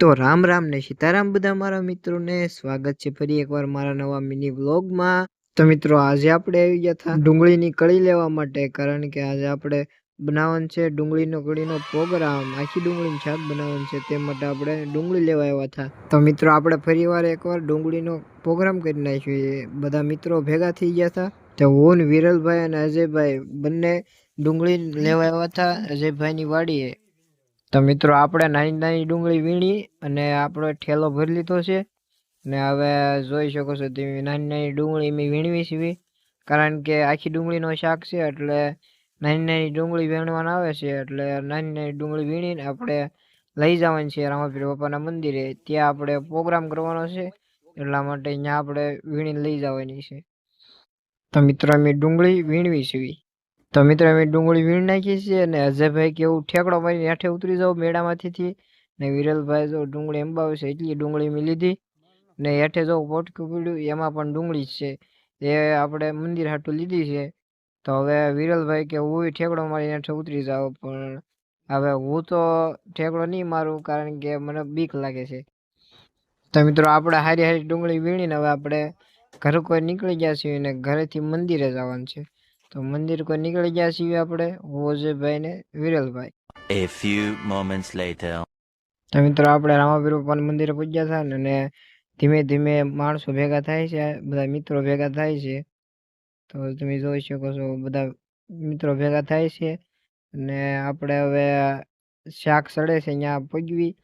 તો રામ રામ ને સીતારામ બધા મારા મિત્રોને. સ્વાગત છે ફરી એકવાર મારા નવા મિની વ્લોગમાં. તો મિત્રો, આજે આપણે આવી ગયા હતા ડુંગળીની કળી લેવા માટે, કારણ કે આજે આપણે બનાવવાનું છે ડુંગળીનો કળીનો પ્રોગ્રામ. આખી ડુંગળીનું શાક બનાવવાનું છે, તે માટે આપણે ડુંગળી લેવા આવ્યા હતા તો મિત્રો, આપણે ફરી વાર એકવાર ડુંગળીનો પ્રોગ્રામ કરી નાખ્યો બધા મિત્રો ભેગા થઈ ગયા હતા તો હું વિરલભાઈ અને અજયભાઈ બંને ડુંગળી લેવા આવ્યા હતા અજયભાઈની વાડીએ. તો મિત્રો, આપણે નાની નાની ડુંગળી વીણી અને આપણો ઠેલો ભરી લીધો છે. ને હવે જોઈ શકો છો તેવી નાની નાની ડુંગળી મેં વીણવી છે કારણ કે આખી ડુંગળીનો શાક છે, એટલે નાની નાની ડુંગળી વીણવાના આવે છે, એટલે નાની નાની ડુંગળી વીણીને આપણે લઈ જવાની છે રામાપીર બાપાના મંદિરે. ત્યાં આપણે પ્રોગ્રામ કરવાનો છે, એટલા માટે અહીંયા આપણે વીણીને લઈ જવાની છે. તો મિત્રો, અમે ડુંગળી વીણવી છે તો મિત્રો, અમે ડુંગળી વીણ નાખી છે અને અજયભાઈ કેવું ઠેકડો મારી હેઠે ઉતરી જાવ મેળામાંથી ને વિરલભાઈ જો ડુંગળી અંબાવે છે, એટલી ડુંગળી મેં લીધી. ને હેઠે જો પોટકું પીડ્યું, એમાં પણ ડુંગળી છે. એ આપણે મંદિર હાટું લીધી છે. તો હવે વિરલભાઈ કે હું ઠેકડો મારીને હેઠે ઉતરી જાવ પણ હવે હું તો ઠેકડો નહીં મારું કારણ કે મને બીક લાગે છે. તો મિત્રો, આપણે હારી હારી ડુંગળી વીણીને હવે આપણે ઘર કોઈ નીકળી ગયા છીએ અને ઘરેથી મંદિરે જવાનું છે. તો મંદિર કોઈ નીકળી ગયા છીએ આપણે હું અજયભાઈ ને વિરલભાઈ. એ ફ્યુ મોમેન્ટ્સ લેટર તો મિત્રો આપણે રામાપીર બાપાના મંદિરે પૂજ્યા હતા ને અને ધીમે ધીમે માણસો ભેગા થાય છે બધા મિત્રો ભેગા થાય છે. તો તમે જોઈ શકો છો બધા મિત્રો ભેગા થાય છે. અને આપણે હવે શાક સડે છે અહીંયા પૂજવી.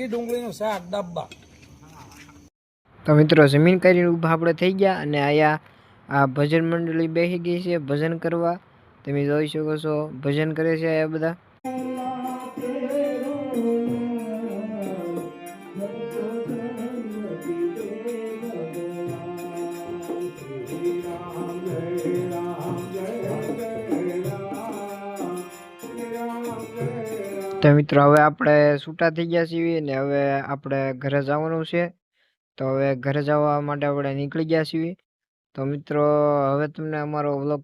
આખી ડુંગળીનું શાક ડબ્બા. તો મિત્રો જમીન કરીને ઊભા આપણે થઈ ગયા અને અહીંયા આ ભજન મંડળી બેસી ગઈ છે ભજન કરવા. તમે જોઈ શકો છો ભજન કરે છે આ બધા. તો મિત્રો, હવે આપણે છૂટા થઈ ગયા છીએ ને હવે આપણે ઘરે જવાનું છે. તો હવે ઘરે જવા માટે આપણે નીકળી ગયા છીએ. તો મિત્રો, હવે તમને અમારો વ્લોગ